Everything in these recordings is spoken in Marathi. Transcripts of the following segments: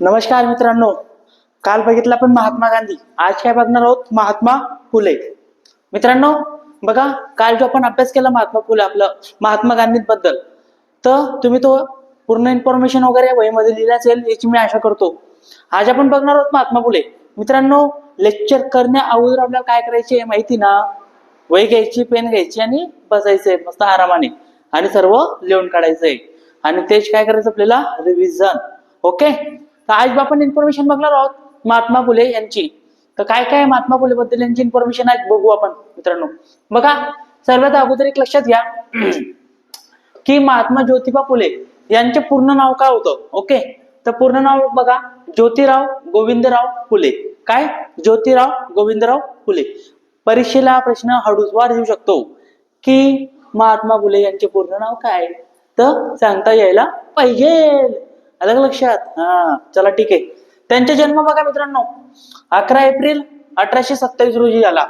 नमस्कार मित्रांनो. काल बघितलं आपण महात्मा गांधी. आज काय बघणार आहोत? महात्मा फुले. मित्रांनो बघा काल जो आपण अभ्यास केला महात्मा फुले आपलं महात्मा गांधींबद्दल तर तुम्ही तो पूर्ण इन्फॉर्मेशन वगैरे वहीमध्ये लिहिलं असेल याची मी आशा करतो. आज आपण बघणार आहोत महात्मा फुले. मित्रांनो लेक्चर करण्या अगोदर आपल्याला काय करायचे माहिती ना? वही घ्यायची पेन घ्यायची आणि बसायचंय मस्त आरामाने. आणि सर्व लिहून काढायचंय आणि तेच काय करायचं आपल्याला? रिव्हिजन ओके तर आज आपण इन्फॉर्मेशन बघणार आहोत महात्मा फुले यांची. तर काय काय महात्मा फुले बद्दल यांची इन्फॉर्मेशन आज बघू आपण मित्रांनो. बघा सर्वात अगोदर एक लक्षात घ्या. की महात्मा ज्योतिबा फुले यांचे पूर्ण नाव काय होतं? ओके? तर पूर्ण नाव बघा ज्योतिराव गोविंदराव फुले. काय? ज्योतिराव गोविंदराव फुले. परीक्षेला प्रश्न हडूचवार येऊ शकतो. की महात्मा फुले यांचे पूर्ण नाव काय? तर सांगता यायला पाहिजे. अलग लक्षात. हा चला ठीक आहे. त्यांचा जन्म बघा मित्रांनो. अकरा एप्रिल अठराशे सत्तावीस रोजी झाला.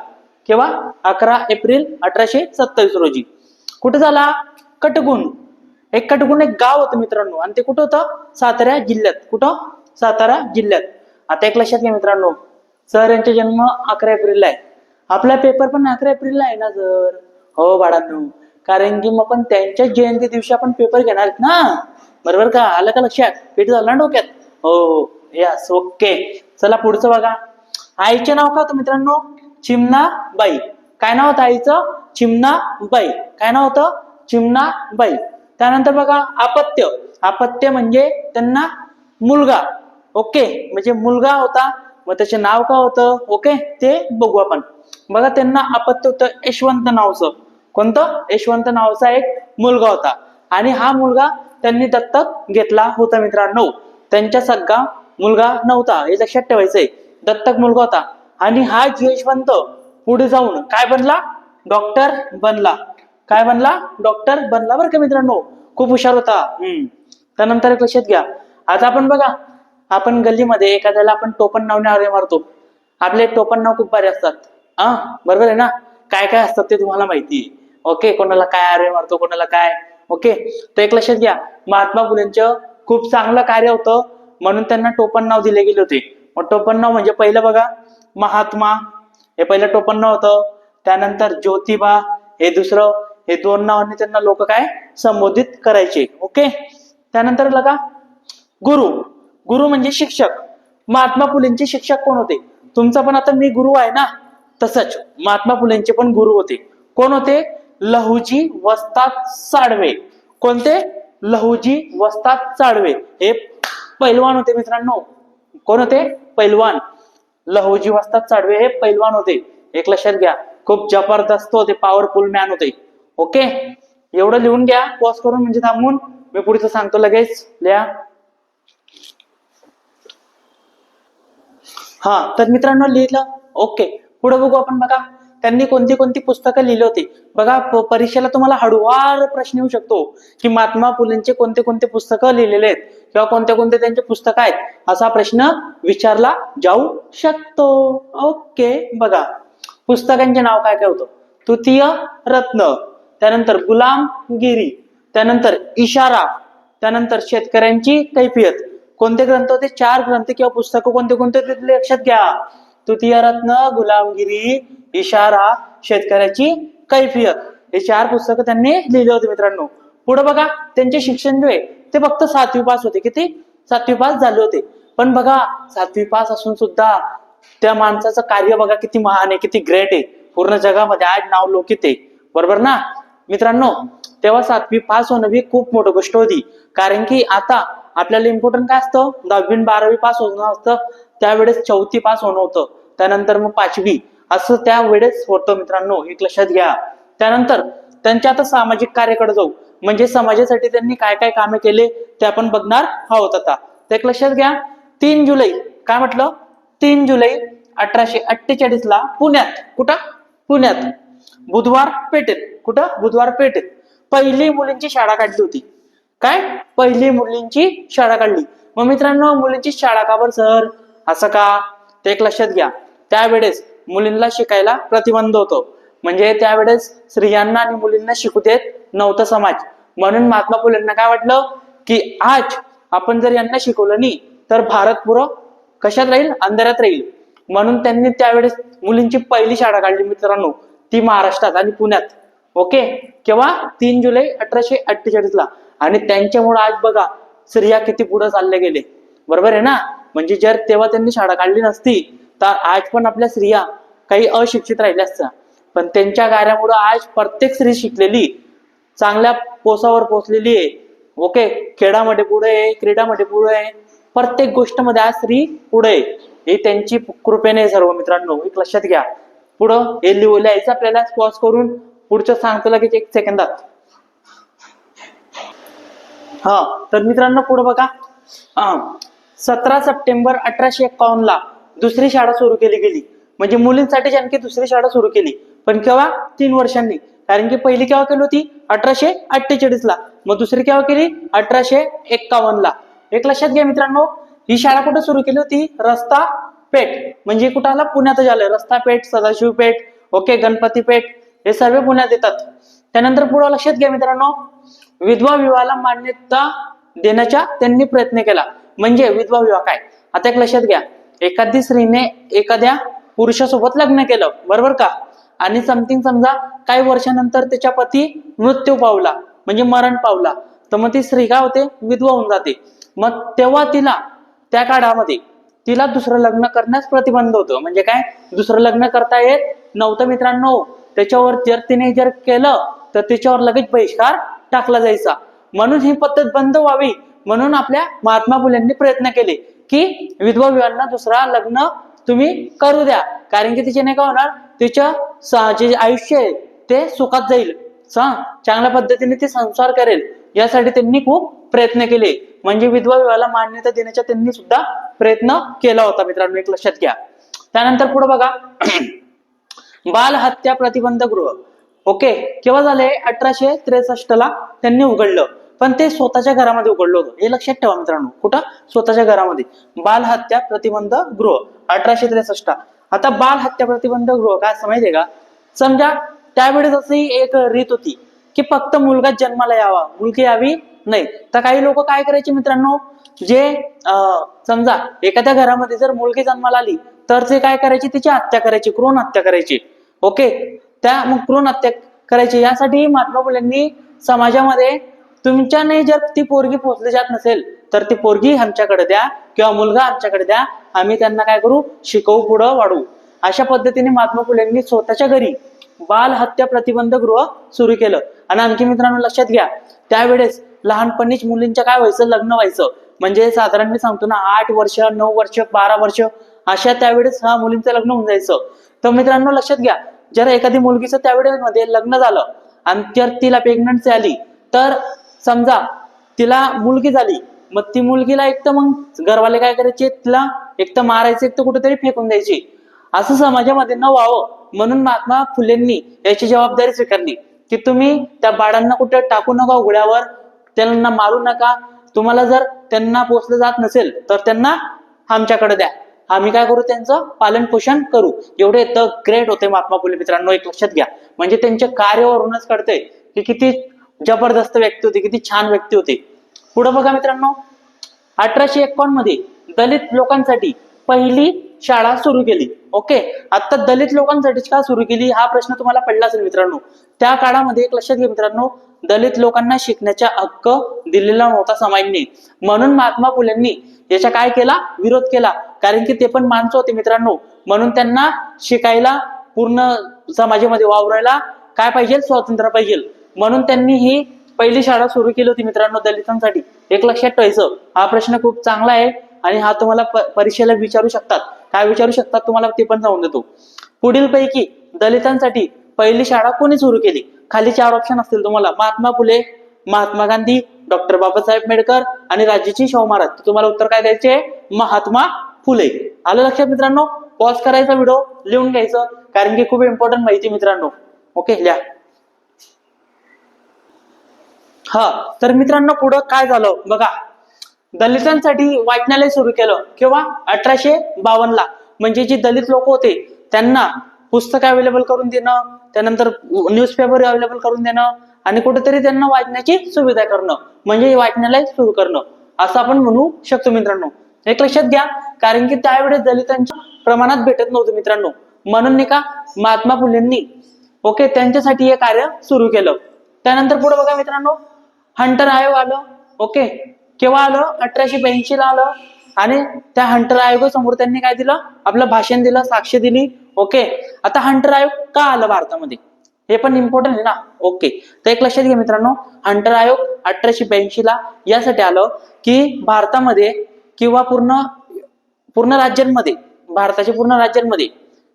केव्हा? अकरा एप्रिल अठराशे सत्तावीस रोजी. कुठे झाला? कटगुण. एक कटगुण एक गाव होतं मित्रांनो. आणि ते कुठं होतं? सातारा जिल्ह्यात. कुठं? सातारा जिल्ह्यात. आता एक लक्षात घ्या मित्रांनो. सर यांचा जन्म अकरा एप्रिलला आहे. आपला पेपर पण अकरा एप्रिलला आहे ना सर? हो बाळांनो. कारण की मग पण त्यांच्या जयंती दिवशी आपण पेपर घेणार ना? बरोबर का? आलं का लक्षात? पीठ झालं ना डोक्यात? हो हो यस ओके. चला पुढचं बघा. आईचे नाव काय होतं मित्रांनो? चिमना बाई काय नाव होतं आईचं? चिमना बाई काय नाव होतं? चिमना बाई त्यानंतर बघा अपत्य. अपत्य म्हणजे त्यांना मुलगा. ओके? म्हणजे मुलगा होता. मग त्याचे नाव काय होतं? ओके? ते बघू आपण. बघा त्यांना अपत्य होतं यशवंत नावचं. कोणतं? यशवंत नावाचा एक मुलगा होता. आणि हा मुलगा त्यांनी दत्तक घेतला होता मित्रांनो. त्यांच्या सगळा मुलगा नव्हता हे लक्षात ठेवायचंय. दत्तक मुलगा होता. आणि हा यशवंत पुढे जाऊन काय बनला? डॉक्टर बनला. काय बनला? डॉक्टर बनला बरं का मित्रांनो. खूप हुशार होता. हम्म. त्यानंतर एक लक्षात घ्या. आता आपण बघा आपण गल्लीमध्ये एखाद्याला आपण टोपण नावने मारतो. आपले टोपण नाव खूप भारी असतात. हा बरोबर आहे ना? काय काय असतात ते तुम्हाला माहिती ओके कोणाला काय आरे मारतो कोणाला काय? ओके तर एक लक्षात घ्या. महात्मा फुलेंचं खूप चांगलं कार्य होतं. म्हणून त्यांना टोपण नाव दिले गेले होते. मग टोपण नाव म्हणजे पहिलं बघा. महात्मा हे पहिलं टोपण नाव होतं. त्यानंतर ज्योतिबा हे दुसरं हे दोन नावांनी त्यांना लोक काय? संबोधित करायचे. ओके त्यानंतर लगा गुरु. गुरु म्हणजे शिक्षक. महात्मा फुलेंचे शिक्षक कोण होते? तुमचा पण आता मी गुरु आहे ना? तसंच. महात्मा फुलेंचे पण गुरु होते. कोण होते? लहुजी वस्तात साडवे कोणते? लहुजी वस्तात साडवे हे पैलवान होते मित्रांनो. कोण होते? पैलवान. लहुजी वस्ताद साडवे हे पैलवान होते. एक लक्षात घ्या. खूप जबरदस्त होते पॉवरफुल मॅन होते. ओके एवढं लिहून घ्या पॉज करून म्हणजे थांबून. मी पुढचं सांगतो लगेच. लिहा. हा तर मित्रांनो लिहिलं. ओके पुढे बघू आपण बघा. त्यांनी कोणती कोणती पुस्तकं लिहिली होती. बघा परीक्षेला तुम्हाला हळूवार प्रश्न येऊ शकतो की महात्मा फुलेंचे कोणते कोणते पुस्तकं लिहिलेले आहेत किंवा कोणते कोणते त्यांचे पुस्तक आहेत असा प्रश्न विचारला जाऊ शकतो. ओके बघा. पुस्तकांचे नाव काय काय होतं? तृतीय रत्न त्यानंतर गुलामगिरी त्यानंतर इशारा त्यानंतर शेतकऱ्यांची कैफियत. कोणते ग्रंथ होते? चार ग्रंथ किंवा पुस्तकं कोणते कोणते लक्षात घ्या. तृतीय रत्न गुलामगिरी इशारा शेतकऱ्याची कैफियत. हे चार पुस्तकं त्यांनी लिहिले होते मित्रांनो. पुढे बघा त्यांचे शिक्षण जे आहे ते फक्त सातवी पास होते. किती? सातवी पास झाले होते. पण बघा सातवी पास असून सुद्धा त्या माणसाचं कार्य बघा किती महान आहे किती ग्रेट आहे. पूर्ण जगामध्ये आज नाव लोकित आहे. बरोबर ना? मित्रांनो तेव्हा सातवी पास होणं ही खूप मोठी गोष्ट होती. कारण की आता आपल्याला इम्पॉर्टंट काय असतं? दहावी बारावी पास होणं असतं. त्यावेळेस चौथी पास होणं होतं. त्यानंतर मग पाचवी. असं त्यावेळेस होतं मित्रांनो. एक लक्षात घ्या. त्यानंतर त्यांच्या आता सामाजिक कार्याकडे जाऊ. म्हणजे समाजासाठी त्यांनी काय काय कामे केले ते आपण बघणार आहोत आता. ते एक लक्षात घ्या. तीन जुलै काय म्हटलं? तीन जुलै अठराशे अठ्ठेचाळीस ला पुण्यात. कुठं? पुण्यात. बुधवार पेठेत. कुठं? बुधवार पेठेत. पहिली मुलींची शाळा काढली होती. काय? पहिली मुलींची शाळा काढली. मग मित्रांनो मुलींची शाळा का बरं सर? असं का? ते एक लक्षात घ्या. त्यावेळेस मुलींना शिकायला प्रतिबंध होतो. म्हणजे त्यावेळेस स्त्रियांना आणि मुलींना शिकू देत नव्हतं समाज. म्हणून महात्मा फुलेंना काय वाटलं? की आज आपण जर यांना शिकवलं नाही तर भारत पुरं कशात राहील? अंधारात राहील. म्हणून त्यांनी त्यावेळेस मुलींची पहिली शाळा काढली मित्रांनो ती महाराष्ट्रात आणि पुण्यात. ओके? केव्हा? तीन जुलै अठराशे अठ्ठेचाळीस ला. आणि त्यांच्यामुळे आज बघा स्त्रिया किती पुढे चालले गेले. बरोबर आहे ना? म्हणजे जर तेव्हा त्यांनी शाळा काढली नसती तर आज पण आपल्या स्त्रिया काही अशिक्षित राहिले असतं. पण त्यांच्या कार्यामुळं आज प्रत्येक स्त्री शिकलेली चांगल्या पोसावर पोचलेली आहे. ओके खेळामध्ये पुढे आहे क्रीडामध्ये पुढे आहे. प्रत्येक गोष्टमध्ये आज स्त्री पुढे आहे. हे त्यांची कृपेने सर्व मित्रांनो. एक लक्षात घ्या. पुढं हे लिहू लिहायचं आपल्याला पॉज करून पुढचं सांगतो लगेच एक सेकंदात हा तर मित्रांनो पुढे बघा. सतरा सप्टेंबर अठराशे एकावन्न ला दुसरी शाळा सुरू केली गेली. म्हणजे मुलींसाठी आणखी दुसरी शाळा सुरू केली पण केव्हा? तीन वर्षांनी. कारण की पहिली केव्हा केली होती? अठराशे अठ्ठेचाळीस ला. मग दुसरी केव्हा केली? अठराशे एक्कावन्न ला. एक लक्षात घ्या मित्रांनो ही शाळा कुठे सुरू केली होती? रस्ता पेठ. म्हणजे कुठं आला? पुण्यात झालं रस्ता पेठ सदाशिव पेठ ओके गणपती पेठ हे सर्व पुण्यात येतात. त्यानंतर पुढे लक्षात घ्या मित्रांनो विधवा विवाहाला मान्यता देण्याचा त्यांनी प्रयत्न केला. म्हणजे विधवा विवाह काय? आता एक लक्षात घ्या. एखादी स्त्रीने एखाद्या पुरुषासोबत लग्न केलं. बरोबर का? आणि समथिंग समजा काही वर्षानंतर त्याच्या पती मृत्यू पावला म्हणजे मरण पावला. तर मग ती स्त्री काय होते विधवा होऊन जाते. मग तेव्हा तिला त्या काळामध्ये तिला दुसरं लग्न करण्यास प्रतिबंध होतं. म्हणजे काय? दुसरं लग्न करता येत नव्हतं मित्रांनो. त्याच्यावर जर तिने जर केलं तर तिच्यावर लगेच बहिष्कार टाकला जायचा. म्हणून ही पद्धत बंद व्हावी. म्हणून आपल्या महात्मा फुलेंनी प्रयत्न केले की विधवा विवाहांना दुसरा लग्न तुम्ही करू द्या. कारण की तिचे नाही का होणार? तिच्या जे आयुष्य आहे ते सुखात जाईल. चांगल्या पद्धतीने ते संसार करेल. यासाठी त्यांनी खूप प्रयत्न केले. म्हणजे विधवा विवाहाला मान्यता देण्याचा त्यांनी सुद्धा प्रयत्न केला होता. मित्रांनो एक लक्षात घ्या. त्यानंतर पुढे बघा. बाल हत्या प्रतिबंध गृह. ओके केव्हा झाले? अठराशे त्रेसष्ट ला त्यांनी उघडलं. पण ते स्वतःच्या घरामध्ये उघडलं होतं. हे लक्षात ठेवा मित्रांनो. कुठं? स्वतःच्या घरामध्ये. बाल हत्या प्रतिबंध गृह. अठराशे त्रेसष्ट. आता बाल हत्या प्रतिबंध गृह हो, काय असं माहितीये का? समजा त्यावेळेस अशी एक रीत होती की फक्त मुलगा जन्माला यावा मुलगी यावी नाही. तर काही लोक काय करायचे मित्रांनो? जे समजा एखाद्या घरामध्ये जर मुलगी जन्माला आली तर ते काय करायचे? तिची हत्या करायची क्रूर हत्या करायची. ओके? त्या मग भ्रूण हत्या करायची. यासाठी महात्मा फुलेंनी समाजामध्ये तुमच्याने जर ती पोरगी पोचली जात नसेल तर ती पोरगी आमच्याकडे द्या किंवा मुलगा आमच्याकडे द्या. आम्ही त्यांना काय करू? शिकवू पुढं वाढवू अशा पद्धतीने महात्मा फुलेंनी स्वतःच्या घरी बाल हत्या प्रतिबंध गृह सुरू केलं. आणि आणखी मित्रांनो लक्षात घ्या त्यावेळेस लहानपणीच मुलींच्या काय व्हायचं? लग्न व्हायचं. म्हणजे साधारण मी सांगतो ना आठ वर्ष नऊ वर्ष बारा वर्ष अशा त्यावेळेस हा मुलींचं लग्न होऊन जायचं. तर मित्रांनो लक्षात घ्या जर एखादी मुलगीचं त्यावेळेस मध्ये लग्न झालं आणि जर तिला प्रेग्नन्सी आली तर समजा तिला मुलगी झाली मग ती मुलगीला एक तर मग घरवाले काय करायचे? तिला एक तर मारायचे एक तर कुठेतरी फेकून द्यायची. असं समाजामध्ये न व्हावं म्हणून महात्मा फुलेंनी याची जबाबदारी स्वीकारली. की तुम्ही त्या बाळांना कुठे टाकू नका उघड्यावर त्यांना मारू नका. तुम्हाला जर त्यांना पोचलं जात नसेल तर त्यांना आमच्याकडे द्या. आम्ही काय करू? त्यांचं पालन पोषण करू. एवढे द ग्रेट होते महात्मा फुले मित्रांनो एक लक्षात घ्या. म्हणजे त्यांच्या कार्यावरूनच कळतंय की किती जबरदस्त व्यक्ती होती किती छान व्यक्ती होती. पुढे बघा मित्रांनो अठराशे एकोणमध्ये दलित लोकांसाठी पहिली शाळा सुरू केली. ओके? आता दलित लोकांसाठी का सुरू केली? हा प्रश्न तुम्हाला पडला असेल मित्रांनो. त्या काळामध्ये एक लक्षात घ्या मित्रांनो दलित लोकांना शिकण्याचा हक्क दिलेला नव्हता समाजने. म्हणून महात्मा फुलेंनी याचा काय केला? विरोध केला. कारण की ते पण माणसं होते मित्रांनो. म्हणून त्यांना शिकायला पूर्ण समाजामध्ये वावरायला काय पाहिजे? स्वातंत्र्य पाहिजे. म्हणून त्यांनी ही पहिली शाळा सुरू केली होती मित्रांनो दलितांसाठी. एक लक्षात ठेवायचं हा प्रश्न खूप चांगला आहे आणि हा तुम्हाला परीक्षेला विचारू शकतात. काय विचारू शकतात तुम्हाला ते पण जाऊन देतो. पुढील पैकी दलितांसाठी पहिली शाळा कोणी सुरू केली? खाली चार ऑप्शन असतील तुम्हाला. महात्मा फुले महात्मा गांधी डॉक्टर बाबासाहेब आंबेडकर आणि राजाची शाहू महाराज. तुम्हाला उत्तर काय द्यायचे? महात्मा फुले. आलं लक्षात मित्रांनो? पॉज करायचा व्हिडिओ लिहून घ्यायचं कारण की खूप इम्पॉर्टंट माहिती मित्रांनो. ओके लिहा. हा तर मित्रांनो पुढं काय झालं? बघा दलितांसाठी वाचनालय सुरू केलं किंवा अठराशे बावन्न ला म्हणजे जे दलित लोक होते त्यांना पुस्तक अवेलेबल करून देणं त्यानंतर न्यूजपेपर अवेलेबल करून देणं आणि कुठेतरी त्यांना वाचण्याची सुविधा करणं म्हणजे वाचनालय सुरू करणं असं आपण म्हणू शकतो मित्रांनो. एक लक्षात घ्या कारण की त्यावेळेस दलितांच्या प्रमाणात भेटत नव्हतं मित्रांनो. म्हणून नाही का महात्मा फुलेंनी ओके त्यांच्यासाठी हे कार्य सुरू केलं. त्यानंतर पुढे बघा मित्रांनो हंटर आयोग आलं ओके. केव्हा आलं? अठराशे ब्याऐंशी ला आलं. आणि त्या हंटर आयोगासमोर त्यांनी काय दिलं? आपलं भाषण दिलं साक्ष दिली ओके. आता हंटर आयोग का आलं भारतामध्ये? हे पण इम्पॉर्टंट आहे ना? ओके. तर एक लक्षात घ्या मित्रांनो हंटर आयोग अठराशे ब्याऐंशी ला यासाठी आलं की भारतामध्ये किंवा पूर्ण पूर्ण राज्यांमध्ये भारताच्या पूर्ण राज्यांमध्ये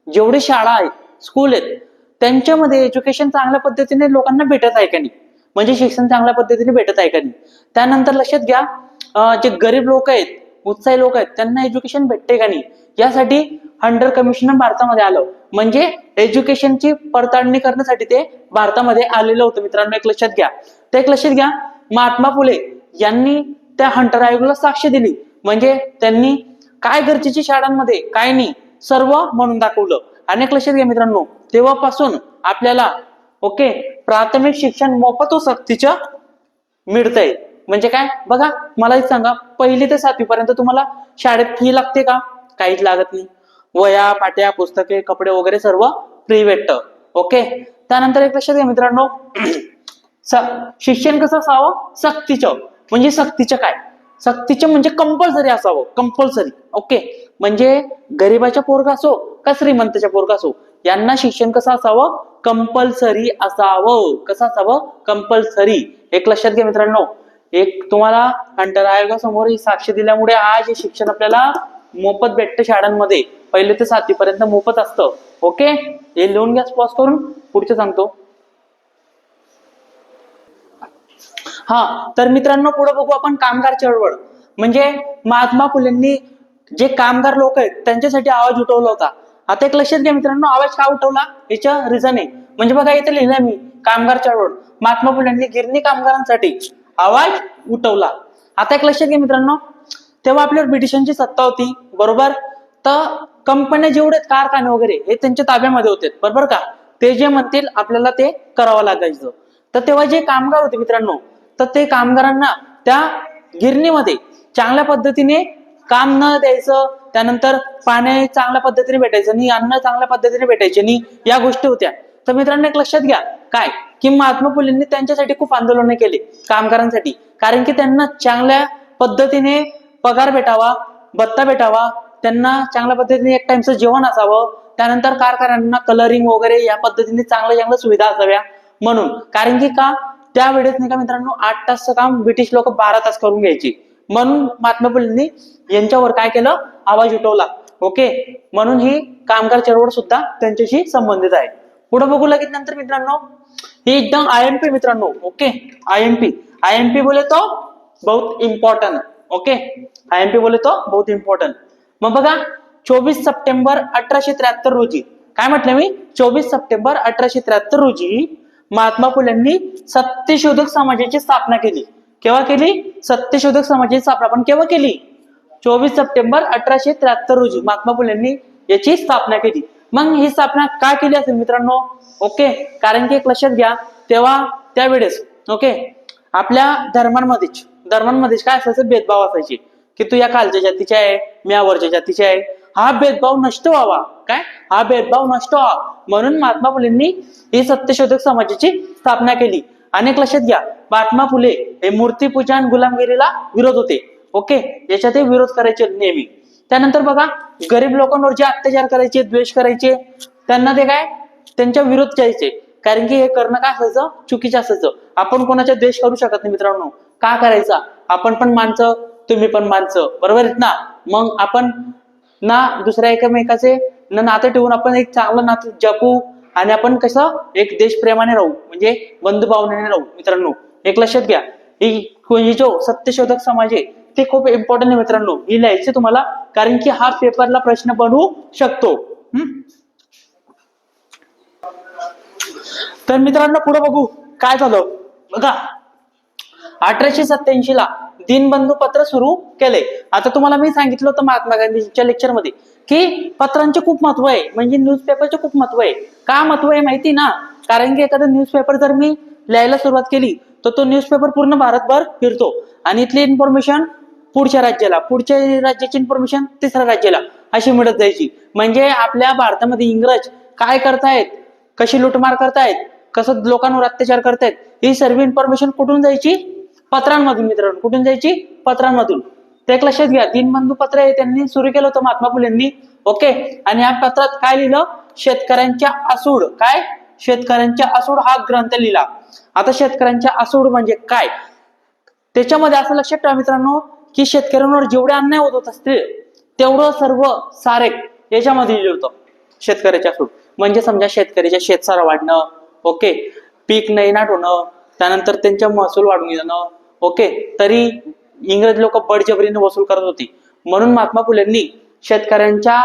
जेवढे शाळा आहेत स्कूल आहेत त्यांच्यामध्ये एज्युकेशन चांगल्या पद्धतीने लोकांना भेटत आहे का नाही? म्हणजे शिक्षण चांगल्या पद्धतीने भेटत आहे का नाही? त्यानंतर लक्षात घ्या जे गरीब लोक आहेत उत्साही लोक आहेत त्यांना एज्युकेशन भेटते का नाही? यासाठी हंडर कमिशन भारतामध्ये आलं. म्हणजे एज्युकेशनची पडताळणी करण्यासाठी ते भारतामध्ये आलेलं होतं. मित्रांनो एक लक्षात घ्या. ते एक लक्षात घ्या महात्मा फुले यांनी त्या हंटर आयोगाला साक्ष दिली. म्हणजे त्यांनी काय गरजेची शाळांमध्ये काय नाही सर्व म्हणून दाखवलं. अनेक लक्षात घ्या मित्रांनो तेव्हापासून आपल्याला ओके? प्राथमिक शिक्षण मोफत व सक्तीचं मिळतंय. म्हणजे काय? बघा मला एक सांगा पहिली ते सातवी पर्यंत तुम्हाला शाळेत फी लागते का? काहीच लागत नाही. वया पाट्या पुस्तके कपडे वगैरे सर्व फ्री भेटतं. ओके? त्यानंतर एक लक्षात घ्या मित्रांनो. स- शिक्षण कसं असावं? सक्तीचं. म्हणजे सक्तीचं काय? सक्तीचं म्हणजे कंपल्सरी असावं. Compulsory okay? म्हणजे गरीबाच्या पोरगा असो का श्रीमंताच्या पोरगा असो यांना शिक्षण कसं असावं? कंपल्सरी असावं. कसं असावं? कंपल्सरी एक लक्षात घ्या मित्रांनो. एक तुम्हाला अंतर आयोगासमोर ही साक्ष दिल्यामुळे आज हे शिक्षण आपल्याला मोफत भेटतं शाळांमध्ये. पहिले ते सातवीपर्यंत मोफत असतं. ओके हे लिहून घ्या पॉज करून. पुढचं सांगतो. हा तर मित्रांनो पुढे बघू आपण कामगार चळवळ. म्हणजे महात्मा फुलेंनी जे कामगार लोक आहेत त्यांच्यासाठी आवाज उठवला होता. आता एक लक्षात घ्या मित्रांनो आवाज का उठवला? याच्या रिझन आहे. म्हणजे बघा इथे लिहिलंय मी कामगार चळवळ महात्मा फुल्यांनी गिरणी कामगारांसाठी आवाज उठवला. आता एक लक्षात घ्या मित्रांनो तेव्हा आपल्यावर ब्रिटिशांची सत्ता होती बरोबर? तर कंपन्या जेवढे कारखाने वगैरे हे त्यांच्या ताब्यामध्ये होते. बरोबर का? ते जे म्हणतील आपल्याला ते करावं लागायचं. तर तेव्हा जे कामगार होते मित्रांनो तर ते कामगारांना त्या गिरणीमध्ये चांगल्या पद्धतीने काम न द्यायचं त्यानंतर पाणी चांगल्या पद्धतीने भेटायचं आणि अन्न चांगल्या पद्धतीने भेटायचे आणि या गोष्टी होत्या. तर मित्रांनो एक लक्षात घ्या. काय? की महात्मा फुलेंनी त्यांच्यासाठी खूप आंदोलन केले कामगारांसाठी. कारण की त्यांना चांगल्या पद्धतीने पगार भेटावा भत्ता भेटावा त्यांना चांगल्या पद्धतीने एक टाइमचं जेवण असावं त्यानंतर कारखान्यांना कलरिंग वगैरे या पद्धतीने चांगल्या चांगल्या सुविधा असाव्या. म्हणून कारण की का? त्यावेळेस नाही का मित्रांनो आठ तासचं काम ब्रिटिश लोक बारा तास करून घ्यायची. म्हणून महात्मा फुलेंनी यांच्यावर काय केलं? आवाज उठवला. ओके म्हणून ही कामगार चळवळ सुद्धा त्यांच्याशी संबंधित आहे. पुढे बघू लागेल नंतर मित्रांनो. ही एकदम आय एम पी मित्रांनो. Okay I M P I M P बोले तो बहुत important okay I M P बोले तो बहुत इम्पॉर्टंट मग बघा चोवीस सप्टेंबर अठराशे त्र्याहत्तर रोजी. काय म्हटलं मी? चोवीस सप्टेंबर अठराशे त्र्याहत्तर रोजी महात्मा फुलेंनी सत्यशोधक समाजाची स्थापना केली. केव्हा केली? सत्यशोधक समाजाची स्थापना पण केव्हा केली? चोवीस सप्टेंबर अठराशे त्र्याहत्तर रोजी महात्मा फुलेंनी याची स्थापना केली. मग ही स्थापना का केली असेल मित्रांनो? ओके कारण की एक लक्षात घ्या तेव्हा त्यावेळेस ओके आपल्या धर्मांमध्येच धर्मांमध्येच काय असायचं? भेदभाव असायचे. की तू या खालच्या जातीच्या आहे मी यावरच्या वरच्या आहे. हा भेदभाव नष्ट व्हावा. काय? हा भेदभाव नष्ट व्हावा. म्हणून महात्मा फुलेंनी ही सत्यशोधक समाजाची स्थापना केली. अनेक लक्षात घ्या. महात्मा फुले हे मूर्तीपूजा आणि गुलामगिरीला विरोध होते. ओके? याच्यातही ते विरोध करायचे नेहमी. त्यानंतर बघा गरीब लोकांवर जे अत्याचार करायचे द्वेष करायचे त्यांना ते काय? त्यांच्या विरोध जायचे कारण की हे करणं काय असायचं? चुकीचं असायचं. आपण कोणाचा द्वेष करू शकत नाही मित्रांनो. का करायचा? आपण पण माणसं तुम्ही पण माणसं. बरोबर आहेत ना? मग आपण ना दुसऱ्या एकमेकाचे ना नाते ठेवून आपण एक चांगलं नातं जपू आणि आपण कसं एक देशप्रेमाने राहू म्हणजे बंधुभावनेने राहू. मित्रांनो एक लक्षात घ्या. ही ही जो सत्यशोधक समाज आहे ते खूप इम्पॉर्टंट आहे मित्रांनो. ही लिहायचे तुम्हाला कारण की हा पेपरला प्रश्न बनवू शकतो. हम्म? तर मित्रांनो पुढे बघू. काय झालं? बघा. अठराशे सत्याऐंशी ला दिनबंधू पत्र सुरू केले. आता तुम्हाला मी सांगितलं होतं महात्मा गांधीच्या लेक्चरमध्ये की पत्रांचे खूप महत्त्व आहे म्हणजे न्यूजपेपरचे खूप महत्त्व आहे. का महत्त्व आहे माहिती ना? कारण की एखादा न्यूजपेपर जर मी लिहायला सुरुवात केली तर तो न्यूजपेपर पूर्ण भारतभर फिरतो. आणि इथली इन्फॉर्मेशन पुढच्या राज्याला पुढच्या राज्याची इन्फॉर्मेशन तिसऱ्या राज्याला अशी मिळत जायची. म्हणजे आपल्या भारतामध्ये इंग्रज काय करतायत? कशी लुटमार करतायत? कसं लोकांवर अत्याचार करतायत? ही सर्व इन्फॉर्मेशन कुठून जायची? पत्रांमधून मित्रांनो. कुठून जायची? पत्रांमधून. ते एक लक्षात घ्या दीनबंधू पत्र हे त्यांनी सुरू केलं होतं महात्मा फुलेंनी. ओके? आणि या पत्रात काय लिहिलं? शेतकऱ्यांच्या आसूड. काय? शेतकऱ्यांच्या आसूड हा ग्रंथ लिहिला. आता शेतकऱ्यांच्या आसूड म्हणजे काय? त्याच्यामध्ये असं लक्षात ठेवा मित्रांनो की शेतकऱ्यांवर जेवढे अन्याय होत होत असतील तेवढं सर्व सारे याच्यामध्ये लिहिलं होतं. शेतकऱ्याच्या सूट म्हणजे समजा शेतकऱ्याच्या शेतसारा वाढणं ओके? पीक नैनाट होणं त्यानंतर त्यांच्या महसूल वाढून घेणं ओके तरी इंग्रज लोक बळजबरीने वसूल करत होती. म्हणून महात्मा फुलेंनी शेतकऱ्यांच्या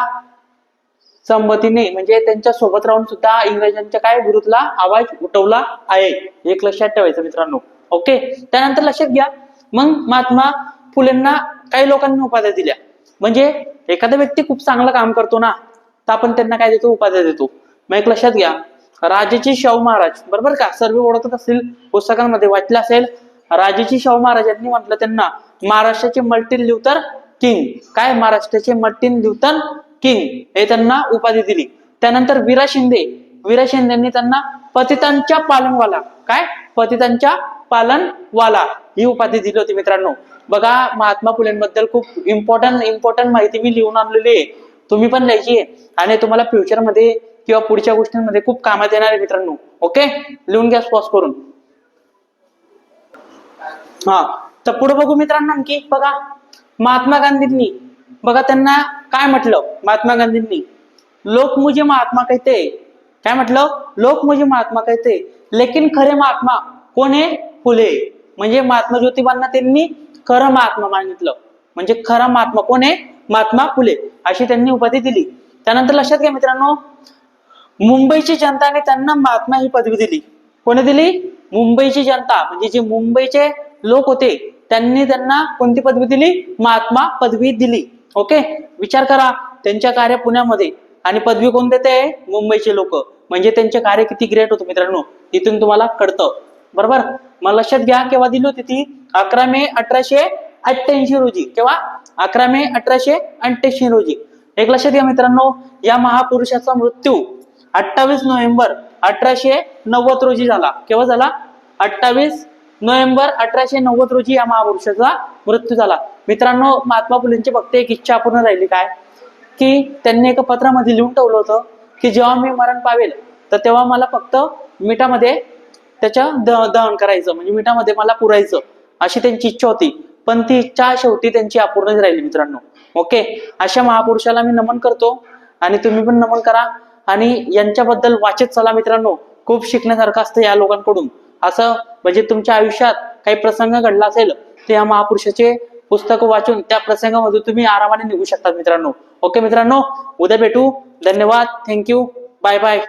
संमतीने म्हणजे त्यांच्यासोबत राहून सुद्धा इंग्रजांच्या काय विरुद्धला आवाज उठवला आहे एक लक्षात ठेवायचं मित्रांनो. ओके त्यानंतर लक्षात घ्या. मग महात्मा फुलेंना काही लोकांनी उपाध्या दिल्या. म्हणजे एखादा व्यक्ती खूप चांगलं काम करतो ना तर आपण त्यांना काय देतो? उपाध्या देतो. मग एक लक्षात घ्या. राजाची शाहू महाराज बरोबर का? सर्व ओळखत असतील पुस्तकांमध्ये वाचलं असेल. राजाची शाहू महाराजांनी म्हटलं त्यांना महाराष्ट्राचे मल्टिन ल्युथर किंग. काय? महाराष्ट्राचे मल्टिन ल्युथर किंग. हे त्यांना उपाधी दिली. त्यानंतर वीरा शिंदे. वीरा शिंदेनी त्यांना पतितांच्या पालनवाला. काय? पतितांच्या पालनवाला. ही उपाधी दिली होती मित्रांनो. बघा महात्मा फुलेंबद्दल खूप इम्पॉर्टंट इम्पॉर्टंट माहिती मी लिहून आणलेली आहे. तुम्ही पण लिहायची आहे. आणि तुम्हाला फ्युचरमध्ये किंवा पुढच्या गोष्टींमध्ये खूप कामात येणार आहे मित्रांनो. ओके लिहून घ्या स्पॉस करून. हा. तर पुढे बघू मित्रांनो आणखी बघा. महात्मा गांधींनी बघा त्यांना काय म्हटलं महात्मा गांधींनी? लोक मुझे महात्मा कहते. काय म्हटलं? लोक मुझे महात्मा कहते. लेकिन खरे महात्मा कोण? आहे फुले. म्हणजे महात्मा ज्योतिबांना त्यांनी खरं महात्मा मागितलं. म्हणजे खरा महात्मा कोण? आहे महात्मा फुले. अशी त्यांनी उपाधी दिली. त्यानंतर लक्षात घ्या मित्रांनो. मुंबईची जनताने त्यांना महात्मा ही पदवी दिली. कोणी दिली? मुंबईची जनता म्हणजे जे मुंबईचे लोक होते त्यांनी त्यांना कोणती पदवी दिली? महात्मा पदवी दिली. ओके? विचार करा त्यांच्या कार्य पुण्यामध्ये. आणि पदवी कोण देते? मुंबईचे लोक. म्हणजे त्यांचे कार्य किती ग्रेट होतं मित्रांनो इथून तुम्हाला कळतं. बरोबर? मला लक्षात घ्या केव्हा दिली होती ती? अकरा मे अठराशे अठ्ठ्याऐंशी रोजी. केव्हा? अकरा मे अठराशे अठ्ठ्याऐंशी रोजी. एक लक्षात घ्या मित्रांनो या महापुरुषाचा मृत्यू अठ्ठावीस नोव्हेंबर अठराशे नव्वद रोजी झाला. केव्हा झाला? अठ्ठावीस नोव्हेंबर अठराशे नव्वद रोजी या महापुरुषाचा मृत्यू झाला. मित्रांनो महात्मा फुलेंची फक्त एक इच्छा अपूर्ण राहिली काय? की त्यांनी एका पत्रामध्ये लिहून ठेवलं होतं की जेव्हा मी मरण पावेल तर तेव्हा मला फक्त मिठामध्ये त्याच्या द- दहन करायचं म्हणजे मिठामध्ये मला पुरायचं अशी त्यांची इच्छा होती. पण ती इच्छा शेवटी त्यांची अपूर्णच राहिली मित्रांनो. ओके? अशा महापुरुषाला मी नमन करतो. आणि तुम्ही पण नमन करा. आणि यांच्याबद्दल वाचत चला मित्रांनो. खूप शिकण्यासारखं असतं या लोकांकडून. असं म्हणजे तुमच्या आयुष्यात काही प्रसंग घडला असेल तर या महापुरुषाचे पुस्तक वाचून त्या प्रसंगामधून तुम्ही आरामाने निघू शकतात मित्रांनो. ओके मित्रांनो उद्या भेटू. धन्यवाद. Thank you bye bye